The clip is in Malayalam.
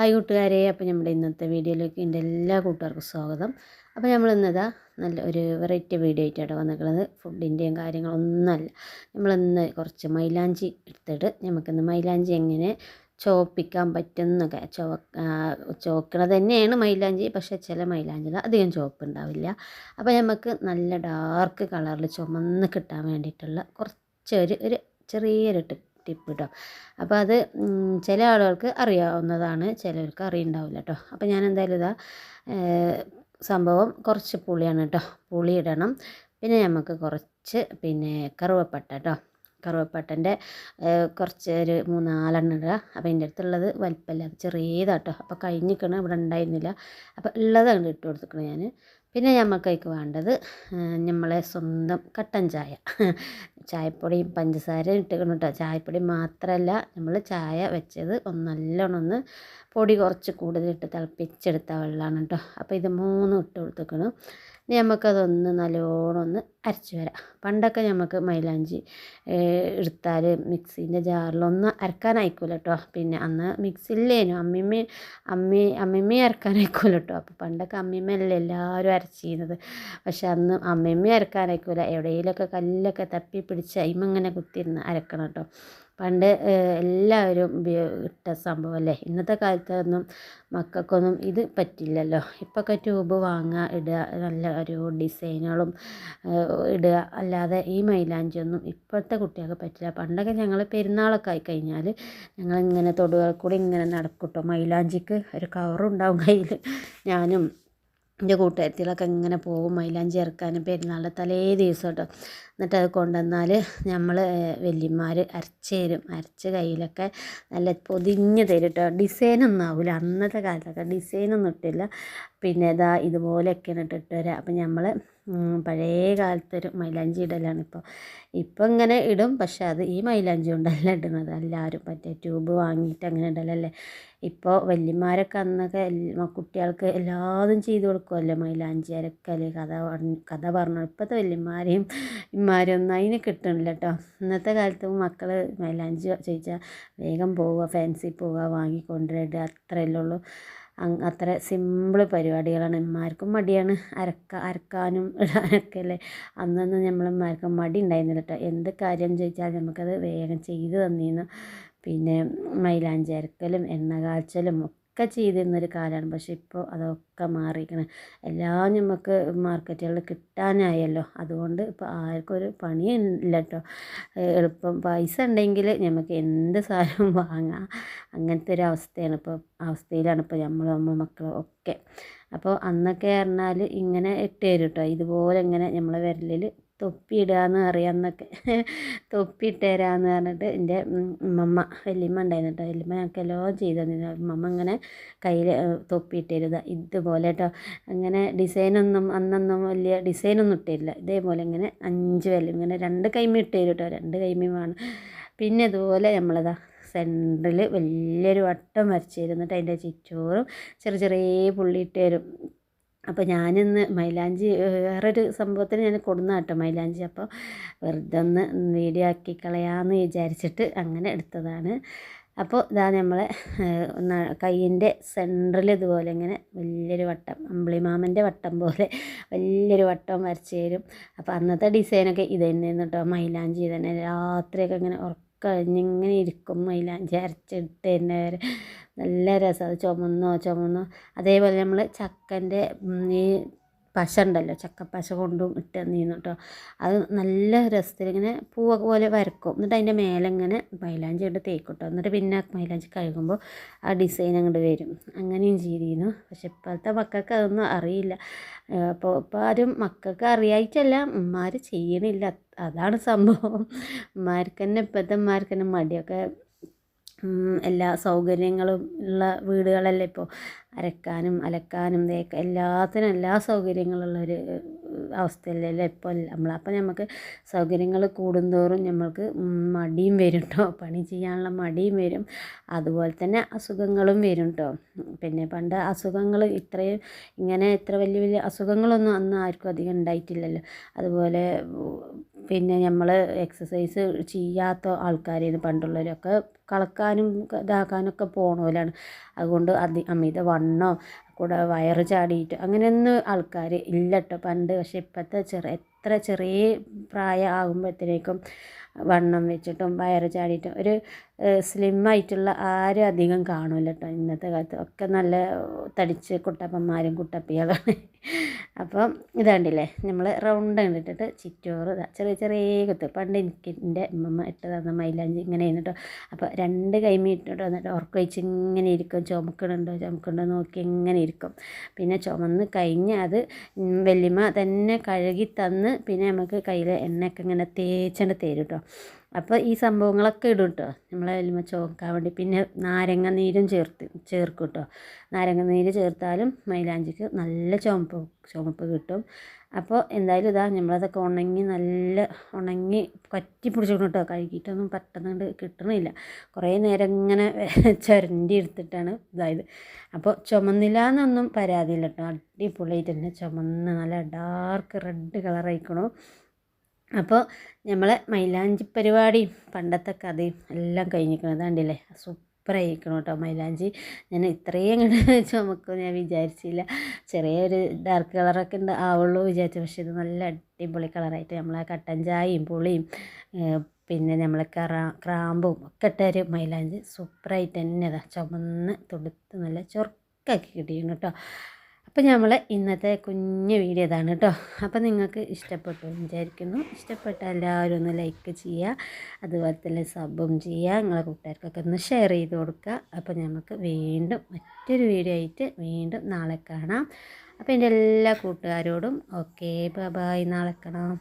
ഹായ് കൂട്ടുകാരെ. അപ്പോൾ നമ്മുടെ ഇന്നത്തെ വീഡിയോയിലേക്ക് എന്റെ എല്ലാ കൂട്ടുകാർക്കും സ്വാഗതം. അപ്പോൾ നമ്മൾ ഇന്നതാ നല്ല ഒരു വെറൈറ്റി വീഡിയോ ആയിട്ടാണ് വന്നിട്ടുള്ളത് ഫുഡിന്റെയും കാര്യങ്ങളൊന്നുമല്ല. നമ്മളിന്ന് കുറച്ച് മൈലാഞ്ചി എടുത്തിട്ട് നമുക്കിന്ന് മൈലാഞ്ചി എങ്ങനെ ചോപ്പിക്കാൻ പറ്റുന്നൊക്കെ ചോ ചോക്കണത് തന്നെയാണ് മൈലാഞ്ചി. പക്ഷേ ചില മൈലാഞ്ചിൽ അധികം ചോപ്പ് ഉണ്ടാവില്ല അപ്പോൾ നമുക്ക് നല്ല ഡാർക്ക് കളറിൽ ചുമന്ന് കിട്ടാൻ വേണ്ടിയിട്ടുള്ള കുറച്ചൊരു ഒരു ചെറിയൊരു ടിപ്പ് ടിപ്പ് കേട്ടോ അപ്പോൾ അത് ചില ആളുകൾക്ക് അറിയാവുന്നതാണ് ചിലർക്ക് അറിയുണ്ടാവില്ല കേട്ടോ അപ്പോൾ ഞാൻ എന്തായാലും ഇതാ സംഭവം കുറച്ച് പുളിയാണ് കേട്ടോ പുളി ഇടണം. പിന്നെ നമുക്ക് കുറച്ച് പിന്നെ കറുവപ്പട്ട കേട്ടോ കറുവപ്പട്ടന്റെ കുറച്ച് ഒരു മൂന്നാലെണ്ണം ഇടുക അപ്പോൾ എന്റെ അടുത്തുള്ളത് വലിപ്പമില്ല ചെറിയതാട്ടോ അപ്പോൾ കഴിഞ്ഞിക്കണം ഇവിടെ ഉണ്ടായിരുന്നില്ല അപ്പോൾ ഉള്ളതാണ് ഇട്ട് കൊടുത്തിക്കണം ഞാൻ പിന്നെ നമുക്കതിക്ക് വേണ്ടത് നമ്മളെ സ്വന്തം കട്ടൻ ചായ. ചായപ്പൊടിയും പഞ്ചസാരയും ഇട്ടിക്കണം കേട്ടോ ചായപ്പൊടി മാത്രമല്ല നമ്മൾ ചായ വെച്ചത് ഒന്ന് നല്ലോണം ഒന്ന് പൊടി കുറച്ച് കൂടുതലിട്ട് തിളപ്പിച്ചെടുത്ത വെള്ളമാണ് കേട്ടോ അപ്പോൾ ഇത് മൂന്നും ഇട്ട് കൊടുത്തേക്കണം. ഇനി നമുക്കതൊന്ന് നല്ലോണം ഒന്ന് അരച്ച് വരാം. പണ്ടൊക്കെ നമുക്ക് മൈലാഞ്ചി എടുത്താൽ മിക്സീന്റെ ജാറിലൊന്നും അരക്കാനായിക്കൂല കേട്ടോ പിന്നെ അന്ന് മിക്സില്ലേനു. അമ്മിമ്മ അമ്മി അമ്മിമ്മ അരക്കാനായിക്കൂല കേട്ടോ അപ്പോൾ പണ്ടൊക്കെ അമ്മിമ്മയല്ലേ എല്ലാവരും അരച്ചിരുന്നത് പക്ഷെ അന്ന് അമ്മിമ്മ അരക്കാനായിക്കൂല. എവിടെയെങ്കിലൊക്കെ കല്ലൊക്കെ തപ്പി പിടിച്ച് അയിമങ്ങനെ കുത്തിയിരുന്ന് അരക്കണം കേട്ടോ പണ്ട് എല്ലാവരും ഇട്ട സംഭവമല്ലേ ഇന്നത്തെ കാലത്തൊന്നും മക്കൾക്കൊന്നും ഇത് പറ്റില്ലല്ലോ. ഇപ്പൊക്കെ ട്യൂബ് വാങ്ങുക ഇടുക നല്ല ഒരു ഡിസൈനുകളും ഇടുക. അല്ലാതെ ഈ മൈലാഞ്ചിയൊന്നും ഇപ്പോഴത്തെ കുട്ടികൾക്ക് പറ്റില്ല. പണ്ടൊക്കെ ഞങ്ങൾ പെരുന്നാളൊക്കെ ആയി ഞങ്ങൾ ഇങ്ങനെ തൊടുകൾ കൂടി ഇങ്ങനെ നടക്കൂട്ടോ. മൈലാഞ്ചിക്ക് ഒരു കവറുണ്ടാവും കയ്യിൽ ഞാനും എന്റെ കൂട്ടുകാരത്തിലൊക്കെ ഇങ്ങനെ പോകും മൈലാഞ്ചി ഇറക്കാനും പെരുന്നാളിന്റെ തലേ ദിവസം കേട്ടോ. എന്നിട്ട് അത് കൊണ്ടുവന്നാൽ നമ്മൾ വല്യമ്മമാർ അരച്ച് തരും. അരച്ച് കയ്യിലൊക്കെ നല്ല പൊതിഞ്ഞ് തരും കേട്ടോ ഡിസൈനൊന്നും ആവില്ല അന്നത്തെ കാലത്തൊക്കെ ഡിസൈനൊന്നും ഇട്ടില്ല. പിന്നെ ഇതാ ഇതുപോലെയൊക്കെയാണ് ഇട്ടിട്ട് വരിക അപ്പം നമ്മൾ പഴയ കാലത്തൊരു മൈലാഞ്ചി ഇടലാണ് ഇപ്പോൾ ഇപ്പോൾ ഇങ്ങനെ ഇടും. പക്ഷെ അത് ഈ മൈലാഞ്ചി കൊണ്ടല്ല ഇടുന്നത്. എല്ലാവരും മറ്റേ ട്യൂബ് വാങ്ങിയിട്ട് അങ്ങനെ ഇടലല്ലേ ഇപ്പോൾ വല്യമാരൊക്കെ അന്നൊക്കെ കുട്ടികൾക്ക് എല്ലാതും ചെയ്ത് കൊടുക്കുമല്ലോ മൈലാഞ്ചി അരക്കൽ കഥ കഥ പറഞ്ഞു ഇപ്പോഴത്തെ വല്യമാരെയും ഇമ്മാരൊന്നും അതിന് കിട്ടണില്ല കേട്ടോ ഇന്നത്തെ കാലത്ത് മക്കൾ മൈലാഞ്ചി ചോദിച്ചാൽ വേഗം പോവുക ഫാൻസി പോവുക വാങ്ങിക്കൊണ്ടുവരിക അത്രയല്ലേ ഉള്ളൂ. അത്ര സിമ്പിൾ പരിപാടികളാണ്. ഉമ്മാർക്കും മടിയാണ്. അരക്ക അരക്കാനും ഇടാനൊക്കെ അല്ലേ അന്നൊന്നും നമ്മളമ്മമാർക്ക് മടി ഉണ്ടായിരുന്നില്ല കേട്ടോ എന്ത് കാര്യം ചോദിച്ചാൽ നമുക്കത് വേഗം ചെയ്തു തന്നിരുന്നു പിന്നെ മൈലാഞ്ചി അരക്കലും എണ്ണ കാച്ചലും ഒക്കെ ചെയ്തിരുന്നൊരു കാലമാണ് പക്ഷെ ഇപ്പോൾ അതൊക്കെ മാറിയിരിക്കണം. എല്ലാം നമുക്ക് മാർക്കറ്റുകളിൽ കിട്ടാനായല്ലോ. അതുകൊണ്ട് ഇപ്പോൾ ആർക്കും ഒരു പണിയില്ല കേട്ടോ എളുപ്പം പൈസ ഉണ്ടെങ്കിൽ നമുക്ക് എന്ത് സാധനവും വാങ്ങാം. അങ്ങനത്തെ ഒരു അവസ്ഥയാണ് ഇപ്പോൾ അവസ്ഥയിലാണ് ഇപ്പോൾ നമ്മളും അമ്മ മക്കളും ഒക്കെ. അപ്പോൾ അന്നൊക്കെ പറഞ്ഞാൽ ഇങ്ങനെ ഇട്ട് തരും കേട്ടോ. ഇതുപോലെ ഇങ്ങനെ നമ്മളെ വിരലിൽ തൊപ്പി ഇടാന്ന് അറിയാമെന്നൊക്കെ തൊപ്പി തരാമെന്ന് പറഞ്ഞിട്ട് എന്റെ ഉമ്മമ്മ വല്യമ്മ ഉണ്ടായിരുന്നു കേട്ടോ. വല്യമ്മ ഞങ്ങൾക്ക് എല്ലാം ചെയ്ത് തന്നിരുന്നു ഉമ്മമ്മ ഇങ്ങനെ കയ്യിൽ തൊപ്പി ഇട്ട് തരുക ഇതുപോലെ കേട്ടോ. അങ്ങനെ ഡിസൈനൊന്നും അന്നൊന്നും വലിയ ഡിസൈനൊന്നും ഇട്ടില്ല ഇതേപോലെ ഇങ്ങനെ അഞ്ച് വിരൽ ഇങ്ങനെ രണ്ട് കൈമ ഇട്ട് കേട്ടോ. രണ്ട് കൈമയും വേണം. പിന്നെ ഇതുപോലെ നമ്മളതാ സെന്ററിൽ വലിയൊരു വട്ടം വരച്ച് തരുന്നിട്ട് അതിന്റെ ചുറ്റോറും ചെറിയ ചെറിയ പുള്ളി ഇട്ട് തരും അപ്പോൾ ഞാനിന്ന് മൈലാഞ്ചി വേറൊരു സംഭവത്തിന് ഞാൻ കൊടുന്ന കേട്ടോ മൈലാഞ്ചി. അപ്പോൾ വെറുതെ ഒന്ന് വീഡിയോ ആക്കി കളയാമെന്ന് വിചാരിച്ചിട്ട് അങ്ങനെ എടുത്തതാണ്. അപ്പോൾ ഇതാ നമ്മളെ കയ്യിന്റെ സെന്ററിൽ ഇതുപോലെ ഇങ്ങനെ വലിയൊരു വട്ടം അമ്പിളിമാമന്റെ വട്ടം പോലെ വലിയൊരു വട്ടം വരച്ച് തരും. അപ്പോൾ അന്നത്തെ ഡിസൈനൊക്കെ ഇത് കേട്ടോ മൈലാഞ്ചി തന്നെ രാത്രിയൊക്കെ ഇങ്ങനെ ഉറക്കഴിഞ്ഞിങ്ങനെ ഇരിക്കും മൈലാഞ്ചി അരച്ചിട്ട് തന്നെ വരെ നല്ല രസമാണ് ചുമന്നോ ചുമന്നോ. അതേപോലെ നമ്മൾ ചക്കന്റെ ഈ പശ ഉണ്ടല്ലോ ചക്കപ്പശ കൊണ്ടും ഇട്ട് തന്നിരുന്നു കേട്ടോ അത് നല്ല രസത്തിൽ ഇങ്ങനെ പൂവ പോലെ വരക്കും. എന്നിട്ട് അതിന്റെ മേലെ ഇങ്ങനെ മൈലാഞ്ചി ഇട്ട് തേക്കും എന്നിട്ട് പിന്നെ മൈലാഞ്ചി കഴുകുമ്പോൾ ആ ഡിസൈൻ അങ്ങോട്ട് വരും. അങ്ങനെയും ചെയ്തിരുന്നു. പക്ഷെ ഇപ്പോഴത്തെ മക്കൾക്ക് അതൊന്നും അറിയില്ല. അപ്പോൾ ഇപ്പോൾ ആരും മക്കൾക്ക് അറിയായിട്ടല്ല ഉമ്മാർ ചെയ്യണില്ല. അതാണ് സംഭവം. ഉമ്മാർക്ക് തന്നെ ഇപ്പോഴത്തെ ഉമ്മാർക്ക് തന്നെ മടിയൊക്കെ എല്ലാ സൗകര്യങ്ങളും ഉള്ള വീടുകളല്ലേ ഇപ്പോൾ അരക്കാനും അലക്കാനും തേക്ക എല്ലാത്തിനും എല്ലാ സൗകര്യങ്ങളുള്ളൊരു അവസ്ഥയിലല്ലേ ഇപ്പോൾ നമ്മൾ അപ്പം നമുക്ക് സൗകര്യങ്ങൾ കൂടുന്തോറും നമ്മൾക്ക് മടിയും വരും കേട്ടോ പണി ചെയ്യാനുള്ള മടിയും വരും. അതുപോലെ തന്നെ അസുഖങ്ങളും വരും കേട്ടോ പിന്നെ പണ്ട് അസുഖങ്ങൾ ഇത്രയും ഇങ്ങനെ ഇത്ര വലിയ വലിയ അസുഖങ്ങളൊന്നും അന്ന് ആർക്കും അധികം ഉണ്ടായിട്ടില്ലല്ലോ. അതുപോലെ പിന്നെ നമ്മൾ എക്സസൈസ് ചെയ്യാത്ത ആൾക്കാരായിരുന്നു പണ്ടുള്ളവരൊക്കെ കളക്കാനും ഇതാക്കാനൊക്കെ പോണോലാണ്. അതുകൊണ്ട് അതി അമിത വണ്ണോ കൂടെ വയറ് ചാടിയിട്ട് അങ്ങനെയൊന്നും ആൾക്കാർ ഇല്ല കേട്ടോ പണ്ട്. പക്ഷെ ഇപ്പോഴത്തെ ചെറിയ എത്ര ചെറിയ പ്രായം ആകുമ്പോഴത്തേക്കും വണ്ണം വെച്ചിട്ടും വയറ് ചാടിയിട്ടും ഒരു സ്ലിം ആയിട്ടുള്ള ആരും അധികം കാണില്ല കേട്ടോ ഇന്നത്തെ കാലത്ത്. ഒക്കെ നല്ല തടിച്ച് കുട്ടപ്പന്മാരും കുട്ടപ്പികളാണ്. അപ്പം ഇതാണ്ടില്ലേ നമ്മൾ റൗണ്ട് ഇട്ടിട്ട് ചിറ്റോറ് ഇതാ. ചെറിയ ചെറിയ കുത്ത്. പണ്ട് എനിക്ക് എന്റെ അമ്മമ്മ ഇട്ട് തന്ന മൈലാഞ്ചി ഇങ്ങനെ കേട്ടോ അപ്പോൾ രണ്ട് കൈമി ഇട്ടിട്ട് വന്നിട്ട് ഉറക്കൊഴിച്ച് ഇങ്ങനെ ഇരിക്കും. ചുമക്കണുണ്ടോ? ചുമക്കണ്ടോ നോക്കി ഇങ്ങനെ ഇരിക്കും. പിന്നെ ചുമന്ന് കഴിഞ്ഞ് അത് വല്യമ്മ തന്നെ കഴുകി തന്ന് പിന്നെ നമുക്ക് കയ്യിൽ എണ്ണയൊക്കെ ഇങ്ങനെ തേച്ചേണ്ട തരും കേട്ടോ അപ്പോൾ ഈ സംഭവങ്ങളൊക്കെ ഇടും കേട്ടോ നമ്മൾ എലുമ ചോക്കാൻ വേണ്ടി. പിന്നെ നാരങ്ങ നീരും ചേർത്ത് ചേർക്കും കേട്ടോ നാരങ്ങ നീര് ചേർത്താലും മൈലാഞ്ചിക്ക് നല്ല ചുമപ്പ് ചുമപ്പ് കിട്ടും. അപ്പോൾ എന്തായാലും ഇതാ നമ്മളതൊക്കെ ഉണങ്ങി നല്ല ഉണങ്ങി കറ്റി പിടിച്ചിട്ട് കേട്ടോ. കഴുകിയിട്ടൊന്നും പെട്ടെന്ന് കിട്ടണില്ല. കുറേ നേരം ഇങ്ങനെ ചുരണ്ടി എടുത്തിട്ടാണ് ഇതായത്. അപ്പോൾ ചുമന്നില്ല എന്നൊന്നും പരാതിയില്ല കേട്ടോ. അടിപൊളിയായിട്ട് തന്നെ ചുമന്ന് നല്ല ഡാർക്ക് റെഡ് കളറായിക്കണോ. അപ്പോൾ നമ്മളെ മൈലാഞ്ചി പരിപാടി പണ്ടത്തെ കഥയും എല്ലാം കഴിഞ്ഞിരിക്കണം സൂപ്പർ ആയിരിക്കണം കേട്ടോ മൈലാഞ്ചി. ഞാൻ ഇത്രയും കണ്ട് ചുമക്കും ഞാൻ വിചാരിച്ചില്ല. ചെറിയൊരു ഡാർക്ക് കളറൊക്കെ ഉണ്ട് ആവുള്ളൂ വിചാരിച്ചു. പക്ഷേ ഇത് നല്ല അടിപൊളി കളറായിട്ട് നമ്മളെ കട്ടൻ ചായയും പുളിയും പിന്നെ നമ്മളെ കറാ ക്രാമ്പും ഒക്കെ ഇട്ടൊരു മൈലാഞ്ചി സൂപ്പറായിട്ട് തന്നെ അതാ ചുമന്ന് തൊടുത്ത് നല്ല ചൊറുക്കാക്കി കിട്ടിയിരുന്നു കേട്ടോ അപ്പോൾ നമ്മൾ ഇന്നത്തെ കുഞ്ഞു വീഡിയോ ഇതാണ് കേട്ടോ അപ്പോൾ നിങ്ങൾക്ക് ഇഷ്ടപ്പെട്ടു വിചാരിക്കുന്നു. ഇഷ്ടപ്പെട്ട എല്ലാവരും ഒന്ന് ലൈക്ക് ചെയ്യുക അതുപോലെ തന്നെ സബും ചെയ്യുക നിങ്ങളെ കൂട്ടുകാർക്കൊക്കെ ഒന്ന് ഷെയർ ചെയ്ത് കൊടുക്കുക അപ്പോൾ നമുക്ക് വീണ്ടും മറ്റൊരു വീഡിയോ ആയിട്ട് വീണ്ടും നാളെ കാണാം. അപ്പോൾ എന്റെ എല്ലാ കൂട്ടുകാരോടും ഓക്കെ ബൈ നാളെ കാണാം.